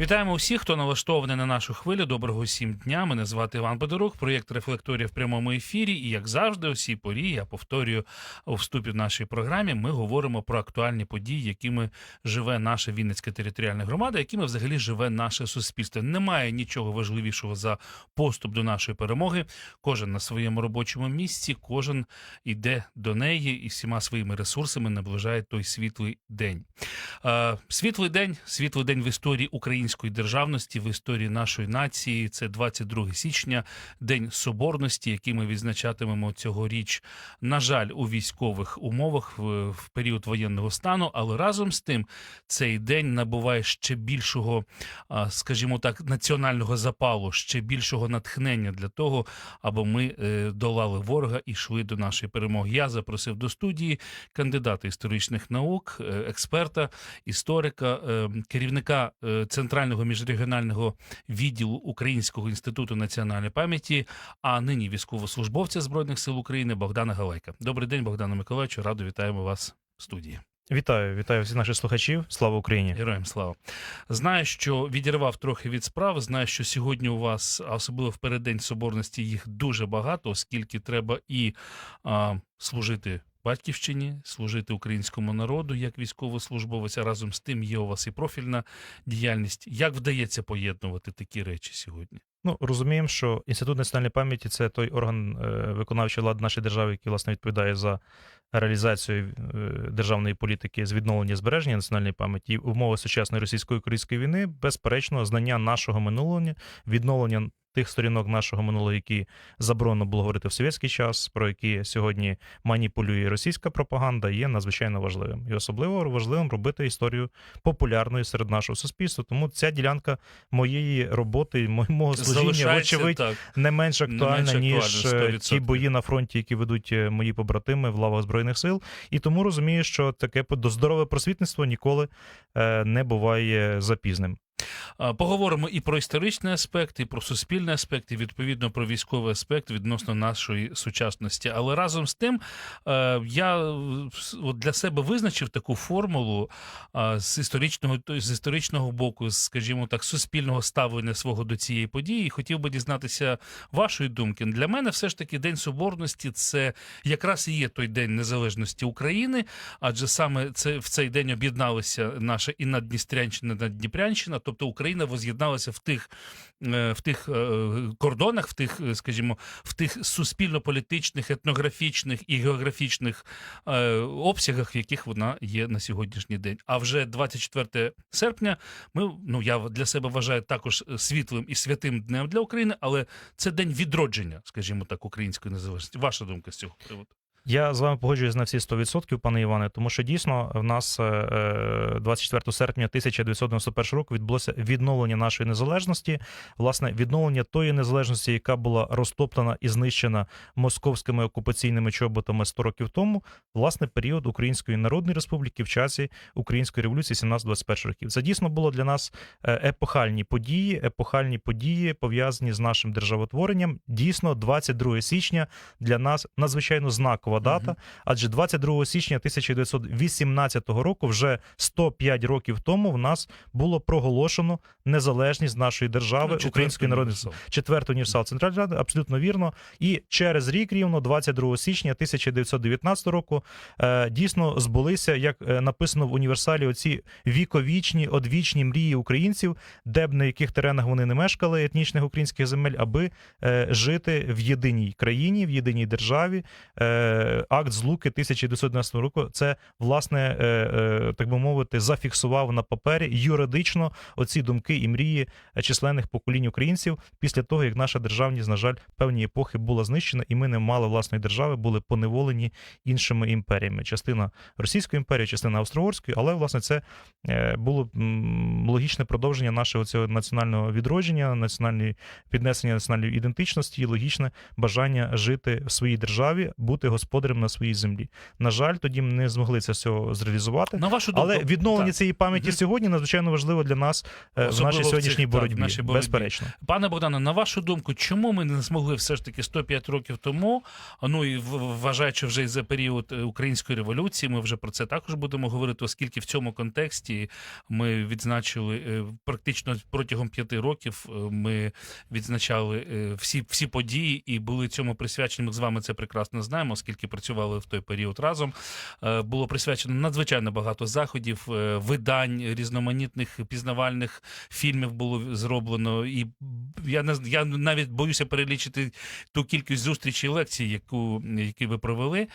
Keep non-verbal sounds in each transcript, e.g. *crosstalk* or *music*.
Вітаємо усіх, хто налаштований на нашу хвилю. Доброго всім дня. Мене звати Іван Бедорук, проєкт рефлекторія в прямому ефірі. І як завжди, у цій порі я повторюю у вступі в нашій програмі. Ми говоримо про актуальні події, якими живе наша Вінницька територіальна громада, якими взагалі живе наше суспільство. Немає нічого важливішого за поступ до нашої перемоги. Кожен на своєму робочому місці, кожен іде до неї і всіма своїми ресурсами наближає той світлий день. Е, Світлий день, світлий день в історії української державності, в історії нашої нації. Це 22 січня, День Соборності, який ми відзначатимемо цьогоріч. На жаль, у військових умовах в, період воєнного стану, але разом з тим цей день набуває ще більшого, скажімо так, національного запалу, ще більшого натхнення для того, аби ми е, долали ворога і йшли до нашої перемоги. Я запросив до студії кандидата історичних наук, е, експерта, історика, е, керівника е, центрального міжрегіонального відділу Українського інституту національної пам'яті, а нині військовослужбовця збройних сил України Богдана Галайка. Добрий день, Богдане Миколаївичу. Радо вітаємо вас в студії. Вітаю, вітаю всіх наших слухачів. Слава Україні! Героям слава. Знаю, що відірвав трохи від справ. Знаю, що сьогодні у вас, а особливо в переддень соборності, їх дуже багато, оскільки треба і а, служити батьківщині, служити українському народу як військовослужбовець. А разом з тим є у вас і профільна діяльність. Як вдається поєднувати такі речі сьогодні? Ну розуміємо, що інститут національної пам'яті це той орган е, виконавчої влади нашої держави, який власне відповідає за реалізацію е, державної політики з відновлення збереження національної пам'яті в умовах сучасної російсько-української війни, безперечно, знання нашого минулого, відновлення. Тих сторінок нашого минулого, які заборонено було говорити в совєтський час, про які сьогодні маніпулює російська пропаганда, є надзвичайно важливим і особливо важливим робити історію популярною серед нашого суспільства. Тому ця ділянка моєї роботи, мого служіння, вочевидь, так. не менш Не актуальна, менш ніж актуальна, е, 100%. ті бої на фронті, які ведуть е, мої побратими в лавах збройних сил. І тому розумію, що таке здорове просвітництво ніколи е, не буває запізним. Поговоримо і про історичний аспект, і про суспільний аспект, і відповідно про військовий аспект відносно нашої сучасності. Але разом з тим е, я е, для себе визначив таку формулу з історичного то- з історичного боку, скажімо так, суспільного ставлення свого до цієї події. І хотів би дізнатися вашої думки. Для мене все ж таки День Соборності це якраз і є той день незалежності України, адже саме це в цей день об'єдналися наша і Наддністрянщина, і Наддніпрянщина, тобто Україна воз'єдналася в тих, е, в тих е, кордонах, в тих, е, скажімо, в тих суспільно-політичних, етнографічних і географічних обсягах, в яких вона є на сьогоднішній день. А вже 24 серпня ми ну я для себе вважаю також світлим і святим днем для України, але це день відродження, скажімо так, української незалежності. Ваша думка з цього приводу? Я з вами погоджуюсь на всі 100%, пане Іване, тому що дійсно в нас е, е, 24 серпня 1991 року відбулося відновлення нашої незалежності, власне, відновлення тої незалежності, яка була розтоплена і знищена московськими окупаційними чоботами 100 років тому, власне, період Української Народної Республіки в часі Української революції 17-21 років. Це дійсно було для нас е, епохальні події, епохальні події пов'язані з нашим державотворенням. Дійсно, 22 січня для нас надзвичайно знакова дата, Мгм. адже 22 січня 1918 року, вже 105 років тому, в нас було проголошено незалежність нашої держави Ну, Української народної четвертий універсал Центральної Ради, абсолютно вірно. І через рік, рівно 22 січня 1919 року, е, дійсно збулися, як е, написано в універсалі, оці віковічні, одвічні мрії українців, де б на яких теренах вони не мешкали, етнічних українських земель, аби е, жити в єдиній країні, в єдиній державі. Акт злуки 1919 року це власне, е, е, так би мовити, зафіксував на папері юридично оці думки і мрії численних поколінь українців після того, як наша державність, на жаль, певні епохи була знищена, і ми не мали власної держави, були поневолені іншими імперіями. Частина Російської імперії, частина Австро-Угорської, але власне це е, було логічне продовження нашого цього національного відродження, національної піднесення національної ідентичності і логічне бажання жити в своїй державі, бути господарем господарем на своїй землі. На жаль, тоді ми не змогли це всього зреалізувати. На вашу думку, Але відновлення так. цієї пам'яті сьогодні надзвичайно важливо для нас е, в Особливо нашій в цих, сьогоднішній так, боротьбі. в нашій боротьбі. Безперечно. Пане Богдане, на вашу думку, чому ми не змогли все ж таки 105 років тому, ну і вважаючи вже і за період е, української революції, ми вже про це також будемо говорити, оскільки в цьому контексті ми відзначили е, практично протягом п'яти років. Ми відзначали всі, всі події і були цьому присвячені. Ми з вами це прекрасно знаємо, оскільки працювали в той період разом. Е, Було присвячено надзвичайно багато заходів, е, видань різноманітних пізнавальних фільмів було зроблено, і я я навіть боюся перелічити ту кількість зустрічей і лекцій, яку які ви провели.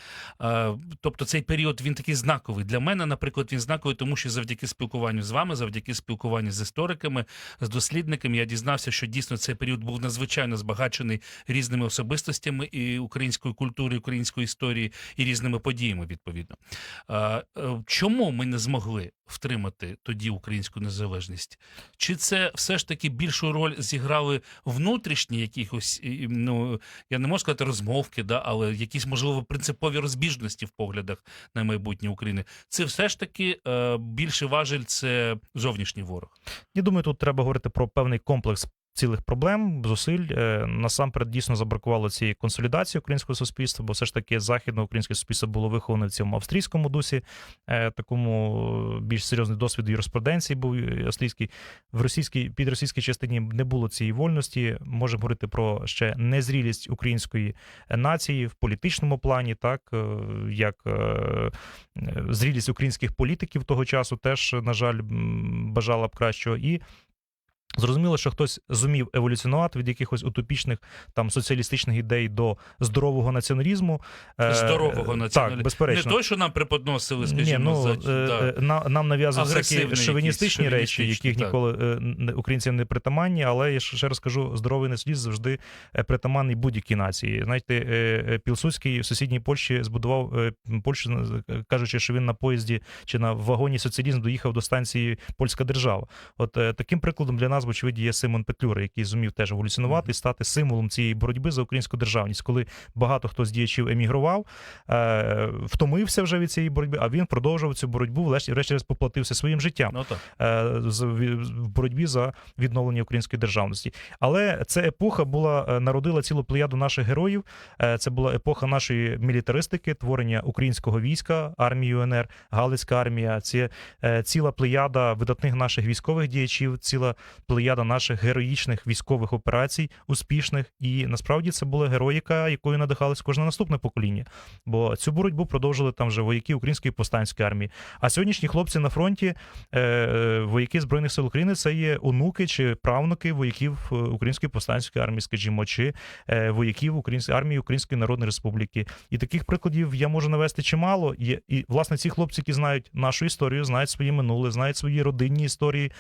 Е, Тобто цей період він такий знаковий для мене. Наприклад, він знаковий, тому що завдяки спілкуванню з вами, завдяки спілкуванню з істориками, з дослідниками, я дізнався, що дійсно цей період був надзвичайно збагачений різними особистостями і української культури, української історії і різними подіями. Відповідно, Е, чому ми не змогли втримати тоді українську незалежність? Чи це все ж таки більшу роль зіграли внутрішні якихось, ну я не можу сказати розмовки, да, але якісь можливо принципові розбіжності в поглядах на майбутнє України? Це все ж таки е, більше важель це зовнішній ворог. Я думаю, тут треба говорити про певний комплекс цілих проблем, зусиль. Е, Насамперед дійсно забракувало цієї консолідації українського суспільства, бо все ж таки західне українське суспільство було виховане в цьому австрійському дусі, е, такому більш серйозний досвід юриспруденції був е, австрійський. В російській під російській частині не було цієї вольності. Можемо говорити про ще незрілість української нації в політичному плані, так е, як е, е, зрілість українських політиків того часу теж, на жаль, бажала б кращого. І Зрозуміло, що хтось зумів еволюціонувати від якихось утопічних там соціалістичних ідей до здорового націоналізму. Е, Здорового націоналізму. Так, безперечно. Не той, що нам преподносили, Ні, скажімо, ну, за е, да. на- нам нав'язують такі шовіністичні речі, яких так. ніколи е, українцям не притаманні, але я ще раз кажу, здоровий націоналізм завжди притаманний будь-якій нації. Знаєте, Пілсудський в сусідній Польщі збудував е, Польщу, кажучи, що він на поїзді чи на вагоні соціалізм доїхав до станції Польська держава. От е, таким прикладом для нас, вочевидь, є Симон Петлюра, який зумів теж еволюціонувати і стати символом цієї боротьби за українську державність, коли багато хто з діячів емігрував, е, втомився вже від цієї боротьби, а він продовжував цю боротьбу, врешті врешті поплатився своїм життям Ну, е, в боротьбі за відновлення української державності. Але ця епоха була е, народила цілу плеяду наших героїв. Е, Це була епоха нашої мілітаристики, творення українського війська, армії УНР, Галицька армія. Це е, ціла плеяда видатних наших військових діячів, ціла плеяда наших героїчних військових операцій, успішних. І насправді це була героїка, якою надихалось кожне наступне покоління. Бо цю боротьбу продовжили там вже вояки Української повстанської армії. А сьогоднішні хлопці на фронті, е, вояки Збройних сил України, це є онуки чи правнуки вояків е, Української повстанської армії, скажімо, чи е, вояків Української армії Української Народної Республіки. І таких прикладів я можу навести чимало. І, і власне ці хлопці, які знають нашу історію, знають своє минуле, знають свої родинні історії,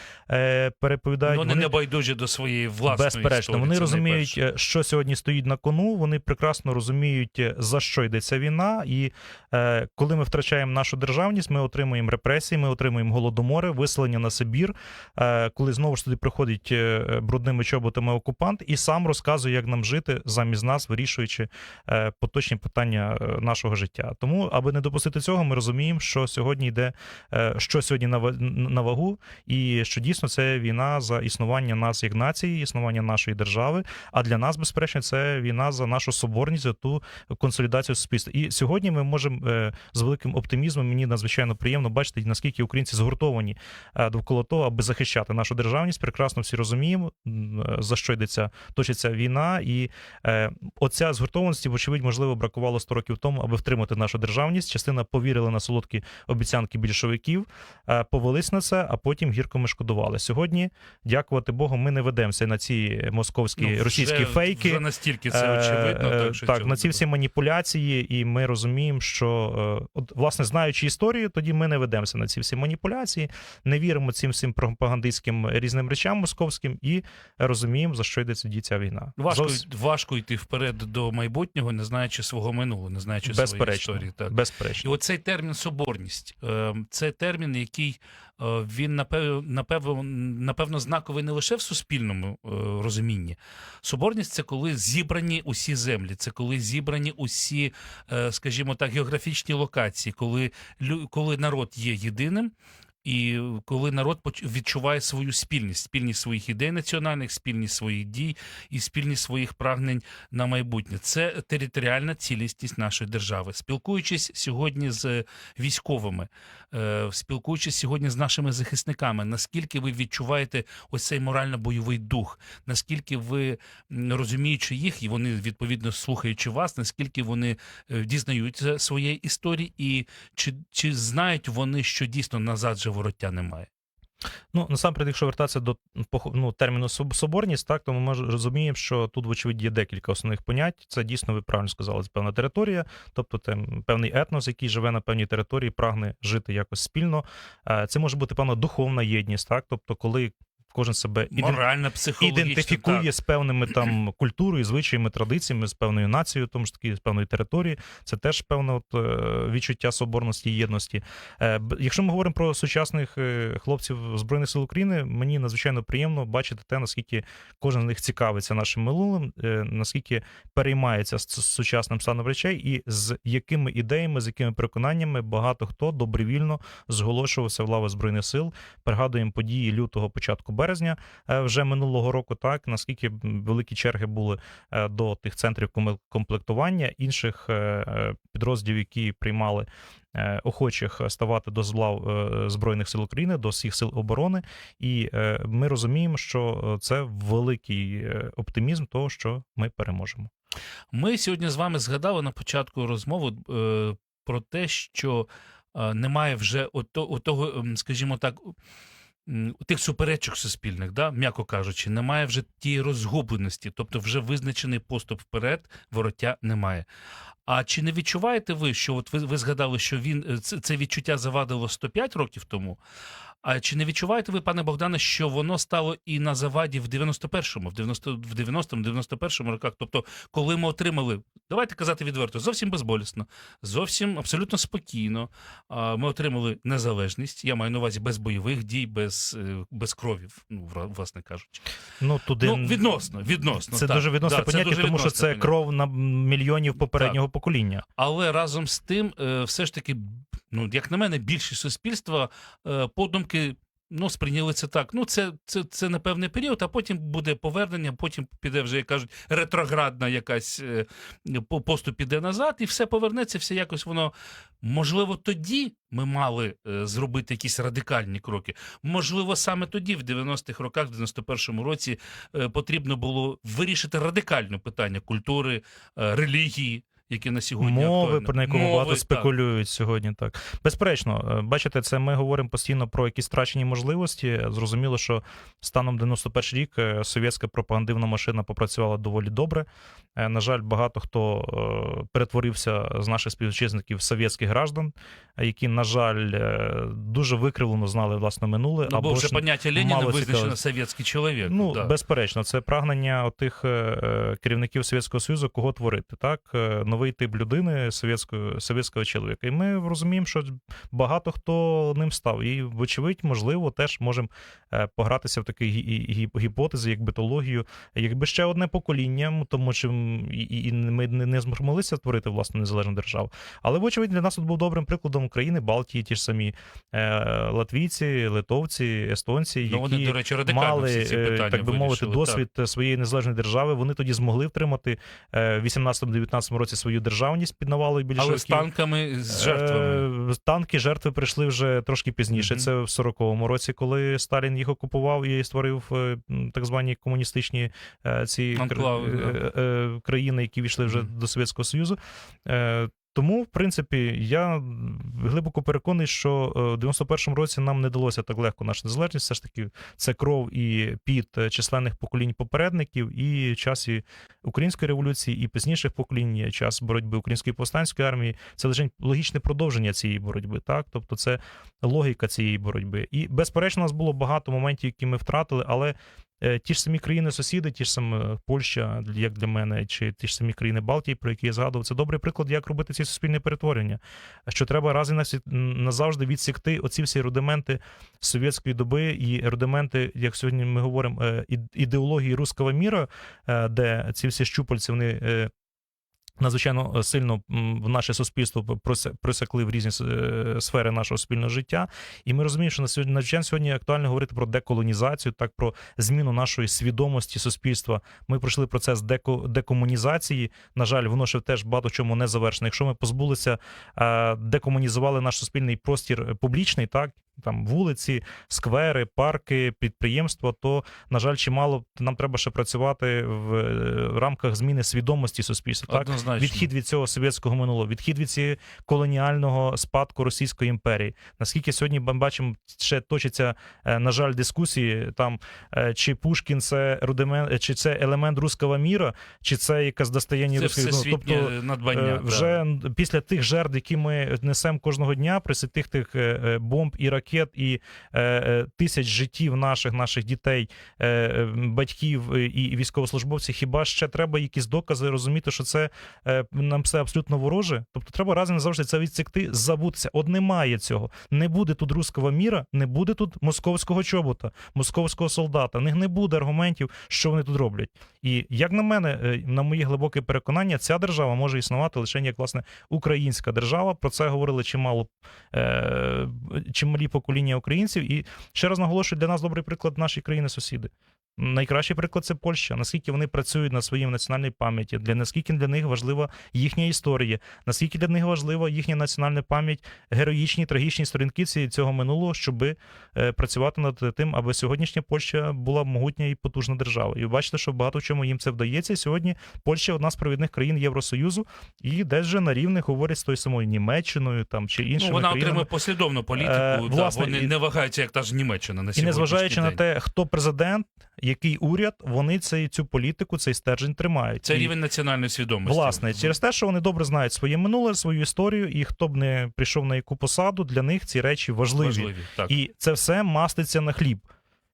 переповідають. Вони, не байдужі до своєї власної Безперечно, історії. вони розуміють, найперше. що сьогодні стоїть на кону. Вони прекрасно розуміють, е, за що йдеться війна. І е, коли ми втрачаємо нашу державність, ми отримуємо репресії, ми отримуємо голодомори, виселення на Сибір. Е, коли знову ж туди приходить е, брудними чоботами окупант і сам розказує, як нам жити замість нас, вирішуючи е, поточні питання е, нашого життя. Тому, аби не допустити цього, ми розуміємо, що сьогодні йде, е, що сьогодні на, на вагу, і що дійсно це війна за існування нас як нації, існування нашої держави. А для нас, безперечно, це війна за нашу соборність, за ту консолідацію суспільства. І сьогодні ми можемо е, з великим оптимізмом. Мені надзвичайно приємно бачити, наскільки українці згуртовані е, довкола того, аби захищати нашу державність. Прекрасно всі розуміємо, е, за що йдеться точиться війна, і оця згуртованості, вочевидь, можливо, бракувало 100 років тому, аби втримати нашу державність. Частина повірила на солодкі обіцянки більшовиків, повелись на це, а потім гірко ми шкодували. Сьогодні, дякувати Богу, ми не ведемося на ці московські Ну, російські вже, фейки. Вже настільки це очевидно. Е, так, що так на ці всі маніпуляції, і ми розуміємо, що е, от, власне знаючи історію, тоді ми не ведемося на ці всі маніпуляції, не віримо цим всім пропагандистським різним речам московським і розуміємо, за що йдеться дій ця війна. Важко, Зовс- важко йти вперед до майбутнього, не знаючи свого минулого, не знаючи своєї історії. Так. І оцей термін соборність е, це термін, який він напевно, напевно, знаковий не лише в суспільному е, розумінні. Соборність це коли зібрані усі землі, це коли зібрані усі, е, скажімо так, географічні локації, коли, коли народ є єдиним. І коли народ відчуває свою спільність, спільність своїх ідей національних, спільність своїх дій і спільність своїх прагнень на майбутнє, це територіальна цілісність нашої держави. Спілкуючись сьогодні з військовими, е, спілкуючись сьогодні з нашими захисниками, наскільки ви відчуваєте ось цей морально-бойовий дух, наскільки ви розуміючи їх, і вони відповідно слухаючи вас, наскільки вони е, дізнаються своєї історії, і чи, чи знають вони, що дійсно назад же вороття немає? Ну, насамперед, якщо вертатися до ну, терміну соборність, так, то ми розуміємо, що тут, вочевидь, є декілька основних понять. Це дійсно, ви правильно сказали, це певна територія, тобто там певний етнос, який живе на певній території, прагне жити якось спільно. Е, Це може бути певна духовна єдність, так, тобто, коли кожен себе Моральна, ідентифікує так. з певними там *clears throat* культурою, звичаями, традиціями, з певною нацією, тому ж таки з певної території. Це теж певне от, е, відчуття соборності і єдності. Е, Якщо ми говоримо про сучасних е, хлопців Збройних сил України, мені надзвичайно приємно бачити те, наскільки кожен з них цікавиться нашим минулим, наскільки переймається з сучасним станом речей, і з якими ідеями, з якими переконаннями багато хто добровільно зголошувався в лави збройних сил. Пригадуємо події лютого, початку березня е, вже минулого року. Так наскільки великі черги були е, до тих центрів комплектування інших е, підрозділів, які приймали. Охочих ставати до злав збройних сил України, до всіх сил оборони, і ми розуміємо, що це великий оптимізм того, що ми переможемо. Ми сьогодні з вами згадали на початку розмови про те, що немає вже ото, отого, ем, скажімо так, тих суперечок суспільних, да, м'яко кажучи, немає вже тієї розгубленості, тобто вже визначений поступ вперед, вороття немає. А чи не відчуваєте ви, що от ви, ви згадали, що він е, це, відчуття завадило 105 років тому? А чи не відчуваєте ви, пане Богдане, що воно стало і на заваді в 91-му, в 90 в 90-му, 91-му роках? Тобто, коли ми отримали, давайте казати відверто, зовсім безболісно, зовсім абсолютно спокійно. Ми отримали незалежність. Я маю на увазі без бойових дій, без, е, без кровів, ну, власне кажучи. Ну туди Ну, відносно, відносно. це так. дуже відносне Да, поняття, тому що це поняття. кров на мільйонів попереднього покоління. Але разом з тим, е, все ж таки, ну як на мене, більшість суспільства е, подумки. Ну, сприйняли це так. Ну, це, це, це на певний період, а потім буде повернення, потім піде вже, як кажуть, ретроградна якась е, поступ піде назад, і все повернеться, все якось воно. Можливо, тоді ми мали е, зробити якісь радикальні кроки. Можливо, саме тоді, в 90-х роках, в 91-му році, е, потрібно було вирішити радикальне питання культури, е, релігії, яке на сьогодні мови, актуальне. про на якому Мови, багато так. спекулюють сьогодні. Так безперечно, е, бачите, це ми говоримо постійно про якісь втрачені можливості. Зрозуміло, що станом 91 рік е, совєтська пропагандивна машина попрацювала доволі добре. Е, На жаль, багато хто перетворився з наших співвітчизників в совєтських граждан, які, на жаль, дуже викривлено знали власне минуле. Ну, бо або вже поняття Леніна визначено совєтський чоловік. Ну, да. безперечно, це прагнення тих керівників Совєтського Союзу, кого творити. Так, Е, новий тип людини совєтського, совєтського чоловіка. І ми розуміємо, що багато хто ним став. І, вочевидь, можливо, теж можемо погратися в такі гі- гі- гіпотези, як битологію. Якби ще одне покоління, тому що і, ми не, змоглися створити власну незалежну державу. Але, вочевидь, для нас тут був добрим прикладом України, Балтії, ті ж самі е, латвійці, литовці, естонці, ну, які вони, до речі, мали, ці е, питання так би мовити, вирішили, досвід своєї незалежної держави. Вони тоді змогли втримати е, в 18-19 році свою державність під навалою Так. Але з танками, з жертвами. Е, Танки жертви прийшли вже трошки пізніше. Мгм. Це в 40-му році, коли Сталін їх окупував і створив е, так звані комуністичні е, ці Анклави, е, країни, які війшли вже Мгм. до Совєтського Союзу. Тому, в принципі, я глибоко переконаний, що е, в 91-му році нам не далося так легко наша незалежність. Все ж таки, це кров і під е, численних поколінь попередників, і час і української революції, і пізніших поколінь, час боротьби української повстанської армії. Це лише логічне продовження цієї боротьби. Так, тобто, це логіка цієї боротьби. І безперечно, у нас було багато моментів, які ми втратили, але ті ж самі країни-сусіди, ті ж самі Польща, як для мене, чи ті ж самі країни Балтії, про які я згадував, це добрий приклад, як робити ці суспільні перетворення. Що треба раз і назавжди відсікти оці всі рудименти совєтської доби і рудименти, як сьогодні ми говоримо, е, ідеології руского міра, е, де ці всі щупальці вони. Надзвичайно е, сильно в наше суспільство просякли в різні е, сфери нашого спільного життя, і ми розуміємо, що на сьогодні надзвичайно сьогодні актуально говорити про деколонізацію, так про зміну нашої свідомості суспільства. Ми пройшли процес деко, декомунізації. На жаль, воно ще теж багато чому не завершено. Якщо ми позбулися, е, декомунізували наш суспільний простір публічний, так там вулиці, сквери, парки, підприємства, то на жаль, чимало нам треба ще працювати в е, рамках зміни свідомості суспільства. Так відхід від цього совєтського минулого, відхід від цієї колоніального спадку Російської імперії. Наскільки сьогодні ми бачимо, ще точаться, е, на жаль, дискусії там, е, чи Пушкін це рудимент, чи це елемент руського міра, чи це якесь достояння руської всесвітнє тобто, надбання. Е, да. Вже після тих жертв, які ми несемо кожного дня, при тих тих бомб і ракет, і е, е, тисяч життів наших, наших дітей, е, батьків і військовослужбовців, хіба ще треба якісь докази розуміти, що це нам все абсолютно вороже? Тобто треба разом завжди це відсікти, забутися. От немає цього. Не буде тут руського міра, не буде тут московського чобота, московського солдата. Них не буде аргументів, що вони тут роблять. І як на мене, на моє глибоке переконання, ця держава може існувати лише як власне українська держава. Про це говорили чимало чималі покоління українців. І ще раз наголошую, для нас добрий приклад нашої країни-сусіди. Найкращий приклад це Польща. Наскільки вони працюють над своїм національній пам'яті, для наскільки для них важлива їхня історія, наскільки для них важлива їхня національна пам'ять, героїчні, трагічні сторінки цього минулого, щоб е, працювати над тим, аби сьогоднішня Польща була могутня і потужна держава. І ви бачите, що багато в чому їм це вдається. Сьогодні Польща одна з провідних країн Євросоюзу, і десь вже на рівних говорять з тою самою Німеччиною там чи іншими Ну, вона країнами. отримує послідовну політику. Е, власне, вони і- не вагаються, як та ж Німеччина на І сьогоднішній незважаючи на те, хто президент, який уряд, вони цей, цю політику, цей стержень тримають. Це І, рівень національної свідомості. Власне, через те, що вони добре знають своє минуле, свою історію, і хто б не прийшов на яку посаду, для них ці речі важливі. важливі. Так. І це все маститься на хліб.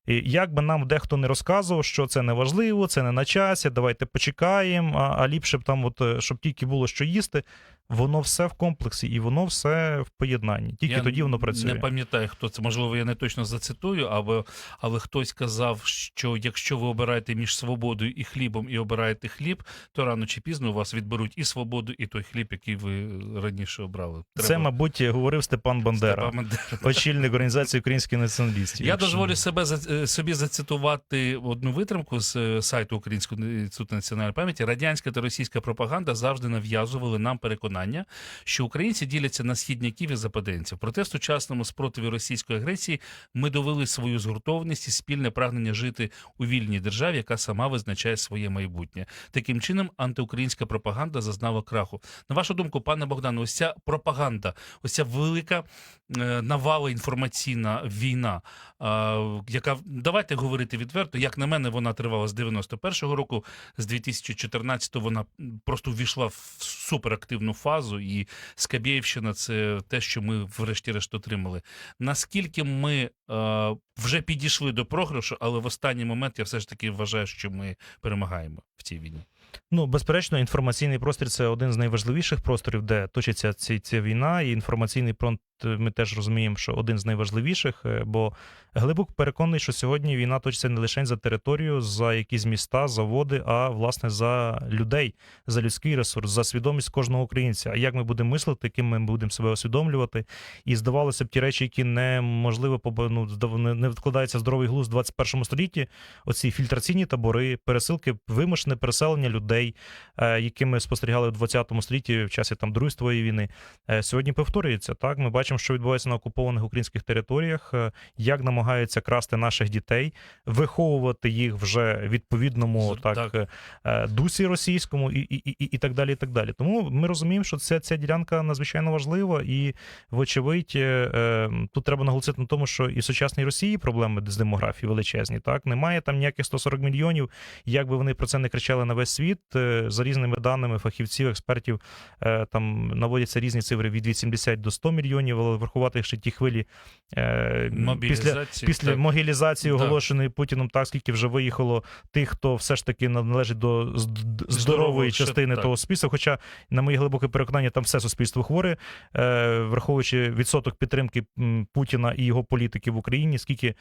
І як би нам дехто не розказував, що це не важливо, це не на часі, давайте почекаємо, а, а ліпше б там, от, е, щоб тільки було що їсти, воно все в комплексі і воно все в поєднанні. Тільки я тоді воно працює. Не пам'ятаю, хто це. Можливо, я не точно зацитую, але, але хтось казав, що якщо ви обираєте між свободою і хлібом і обираєте хліб, то рано чи пізно у вас відберуть і свободу, і той хліб, який ви раніше обрали. Це, мабуть, говорив Степан Бандера, Степан Бандера. очільник організації українських націоналістів. Я Якщо- дозволю себе е, собі зацитувати одну витримку з е, сайту Українського інституту національної пам'яті. Радянська та російська пропаганда завжди нав'язували нам переконання, що українці діляться на східняків і западенців. Проте сучасному спротиві російської агресії ми довели свою згуртованість і спільне прагнення жити у вільній державі, яка сама визначає своє майбутнє. Таким чином, антиукраїнська пропаганда зазнала краху. На вашу думку, пане Богдане, ось ця пропаганда, ось ця велика е, навала інформаційна війна, е, яка давайте говорити відверто, як на мене, вона тривала з 91-го року, з 2014-го вона просто ввійшла в суперактивну фазу, і Скабєївщина це те, що ми врешті-решт отримали. Наскільки ми е, вже підійшли до програшу, але в останній момент я все ж таки вважаю, що ми перемагаємо в цій війні. Ну, безперечно, інформаційний простір це один з найважливіших просторів, де точиться ці, ця війна, і інформаційний фронт. е, Ми теж розуміємо, що один з найважливіших, е, бо глибоко переконаний, що сьогодні війна точиться не лише за територію, за якісь міста, заводи, а власне за людей, за людський ресурс, за свідомість кожного українця. А як ми будемо мислити, яким ми будемо себе усвідомлювати? І здавалося б, ті речі, які неможливо ну, не- відкладається в здоровий глузд в 21 столітті. Оці фільтраційні табори, пересилки, вимушене переселення людей, е, які ми спостерігали в 20 столітті в часі там Другої світової війни, е, сьогодні повторюється. Так, ми бачимо, що відбувається на окупованих українських територіях, е, як намагаються красти наших дітей, виховувати їх вже відповідному так, так. дусі російському і, і, і, і так далі. І так далі. Тому ми розуміємо, що ця, ця ділянка надзвичайно важлива, і вочевидь, тут треба наголосити на тому, що і в сучасній Росії проблеми з демографією величезні. Так немає там ніяких 140 мільйонів. Як би вони про це не кричали на весь світ, е, за різними даними фахівців, експертів, е, там наводяться різні цифри від 80 до 100 мільйонів але врахувати ще ті хвилі е, після, після так. могілізації, оголошеної Путіном, так скільки вже виїхало тих, хто все ж таки належить до здорової Здорового, ще частини так. того суспільства. Хоча, на моє глибоке переконання, там все суспільство хворе, враховуючи відсоток підтримки Путіна і його політики в Україні, скільки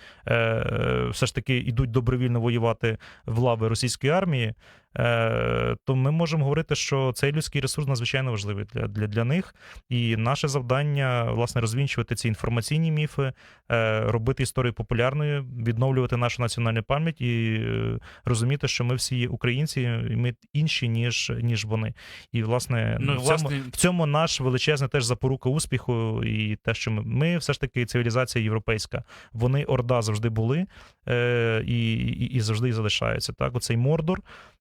все ж таки йдуть добровільно воювати в лави російської армії. Е, То ми можемо говорити, що цей людський ресурс надзвичайно важливий для, для, для них. І наше завдання власне розвінчувати ці інформаційні міфи, е, робити історію популярною, відновлювати нашу національну пам'ять і е, розуміти, що ми всі українці, і ми інші, ніж, ніж вони. І власне, Ну, в, цьому, власне, в цьому наш величезний теж запорука успіху, і те, що ми, ми все ж таки цивілізація європейська. Вони орда завжди були е, і, і, і завжди залишаються. Так, оцей Мордор.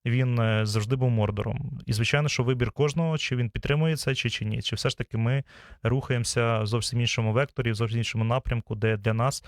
Він е, завжди був мордором. І звичайно, що вибір кожного, чи він підтримує це, чи, чи ні. Чи все ж таки ми рухаємося в зовсім іншому векторі, в зовсім іншому напрямку, де для нас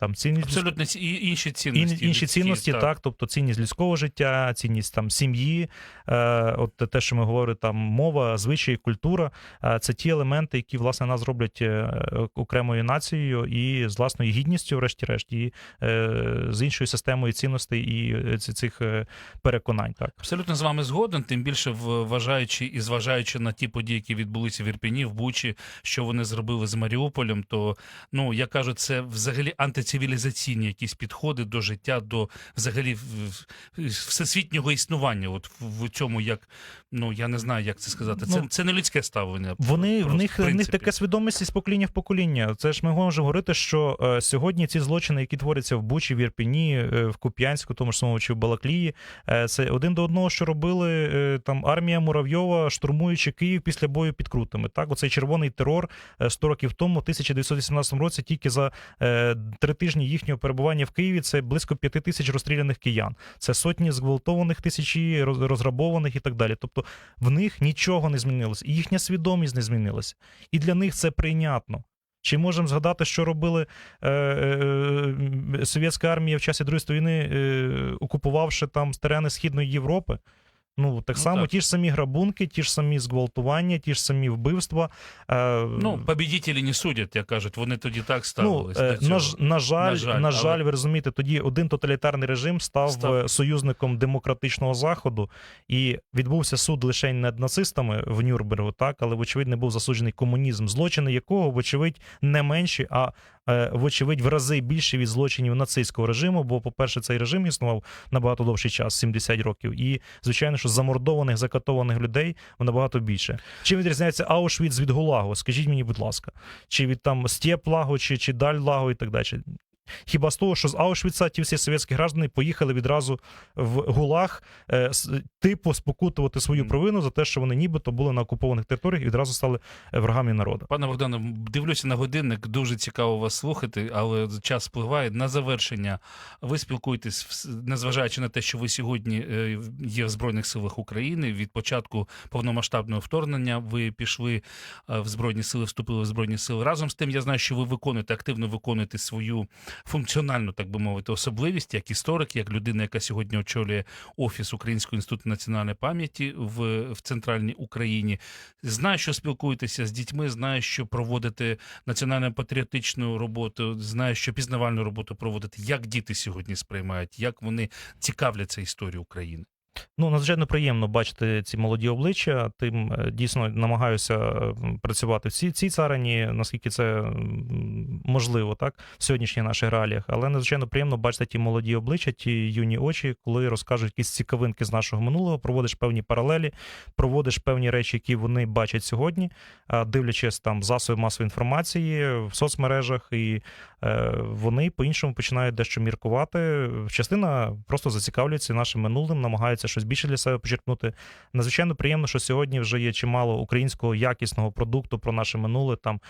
там цінність Абсолютно інші Ін, цінності. інші людські, цінності, так. тобто цінність людського життя, цінність там сім'ї, е, от те, що ми говоримо, там мова, звичаї, культура, е, це ті елементи, які власне нас роблять е, окремою нацією і з власною гідністю, врешті-решт, і е, з іншою системою цінностей і е, цих е, переконань. Так Абсолютно з вами згоден, тим більше вважаючи і зважаючи на ті події, які відбулися в Ірпіні, в Бучі, що вони зробили з Маріуполем, то ну я кажу, це взагалі антицивілізаційні якісь підходи до життя, до взагалі в- в- всесвітнього існування. От в, в цьому як ну я не знаю, як це сказати. Це, Ну, це не людське ставлення. Вони в них в них принципі. таке свідомість із покоління в покоління. Це ж ми можемо говорити, що е, сьогодні ці злочини, які творяться в Бучі, в Ірпіні, е, в Куп'янську, тому ж самому чи в Балаклії, е, це один до одного, що робили е, там армія Муравйова, штурмуючи Київ після бою під Крутами. Так, оцей червоний терор е, 100 років тому, в 1918 році, тільки за е, три тижні їхнього перебування в Києві, це близько п'яти тисяч розстріляних киян. Це сотні зґвалтованих, тисячі роз- розграбованих і так далі. Тобто в них нічого не змінилося, і їхня свідомість не змінилася. І для них це прийнятно. Чи можемо згадати, що робили е, е, совєтська армія в часі Другої війни, е, окупувавши там терени Східної Європи? Ну, так Ну, само так. ті ж самі грабунки, ті ж самі зґвалтування, ті ж самі вбивства. Е, Ну, побідітелі не судять, як кажуть, вони тоді так Ну, ставились. е, до на, ж- на жаль, На жаль, але- ви розумієте, тоді один тоталітарний режим став, Став. е, союзником демократичного заходу, і відбувся суд лише над нацистами в Нюрнбергу, так, але вочевидь не був засуджений комунізм, злочини якого, вочевидь, не менші, а е, вочевидь, в рази більше від злочинів нацистського режиму. Бо, по-перше, цей режим існував набагато довший час 70 років. І, звичайно, що замордованих, закатованих людей набагато більше. Чим відрізняється Аушвіц від Гулагу? Скажіть мені, будь ласка, чи від там Стєплагу, чи, чи Дальлагу і так далі. Хіба з того, що з Аушвіца ті всі совєтські граждани поїхали відразу в Гулаг, е, типу спокутувати свою провину за те, що вони нібито були на окупованих територіях і відразу стали е, врагами народу. Пане Богдане, дивлюся на годинник, дуже цікаво вас слухати, але час спливає. На завершення ви спілкуєтесь, незважаючи на те, що ви сьогодні е, є в Збройних силах України. Від початку повномасштабного вторгнення ви пішли в Збройні сили, вступили в Збройні сили. Разом з тим, я знаю, що ви виконуєте, активно виконуєте свою функціональну, так би мовити, особливість, як історик, як людина, яка сьогодні очолює офіс Українського інституту національної пам'яті в, в центральній Україні. Знаю, що спілкуєтеся з дітьми, знаю, що проводите національно-патріотичну роботу, знаю, що пізнавальну роботу проводите. Як діти сьогодні сприймають, як вони цікавляться історією України? Ну, надзвичайно приємно бачити ці молоді обличчя. Тим е, дійсно намагаюся е, працювати в цій, цій царині, наскільки це можливо, так, в сьогоднішніх наших реаліях. Але надзвичайно приємно бачити ті молоді обличчя, ті юні очі, коли розкажуть якісь цікавинки з нашого минулого, проводиш певні паралелі, проводиш певні речі, які вони бачать сьогодні, дивлячись там засоби масової інформації в соцмережах, і е, вони по-іншому починають дещо міркувати. Частина просто зацікавлюється нашим минулим, щось більше для себе почерпнути. Надзвичайно приємно, що сьогодні вже є чимало українського якісного продукту про наше минуле. Там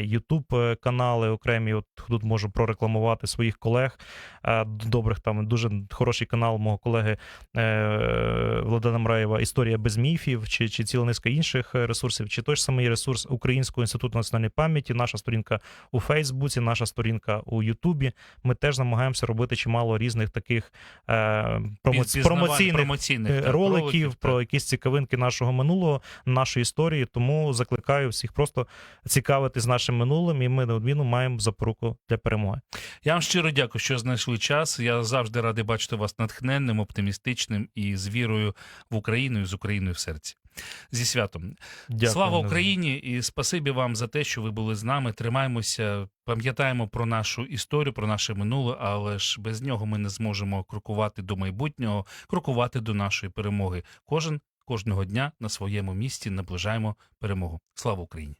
Ютуб канали окремі. От тут можу прорекламувати своїх колег е, добрих. Там дуже хороший канал мого колеги е, Владана Мраєва Історія без міфів, чи, чи ціла низка інших е, ресурсів, чи той ж самий ресурс Українського інституту національної пам'яті, наша сторінка у Фейсбуці, наша сторінка у Ютубі. Ми теж намагаємося робити чимало різних таких е, промо... Промоційних, промоційних емоційних е, роликів, так. про якісь цікавинки нашого минулого, нашої історії. Тому закликаю всіх просто цікавитись нашим минулим, і ми неодмінно маємо запоруку для перемоги. Я вам щиро дякую, що знайшли час. Я завжди радий бачити вас натхненним, оптимістичним і з вірою в Україну і з Україною в серці. Зі святом. Дякую. Слава Україні і спасибі вам за те, що ви були з нами. Тримаємося, пам'ятаємо про нашу історію, про наше минуле, але ж без нього ми не зможемо крокувати до майбутнього, крокувати до нашої перемоги. Кожен кожного дня на своєму місці наближаємо перемогу. Слава Україні!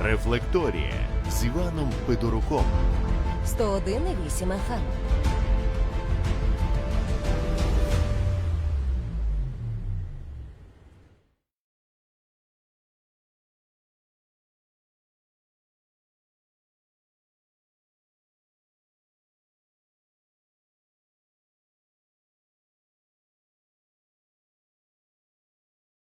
Рефлекторія з Іваном Федоруком. 101,8 FM.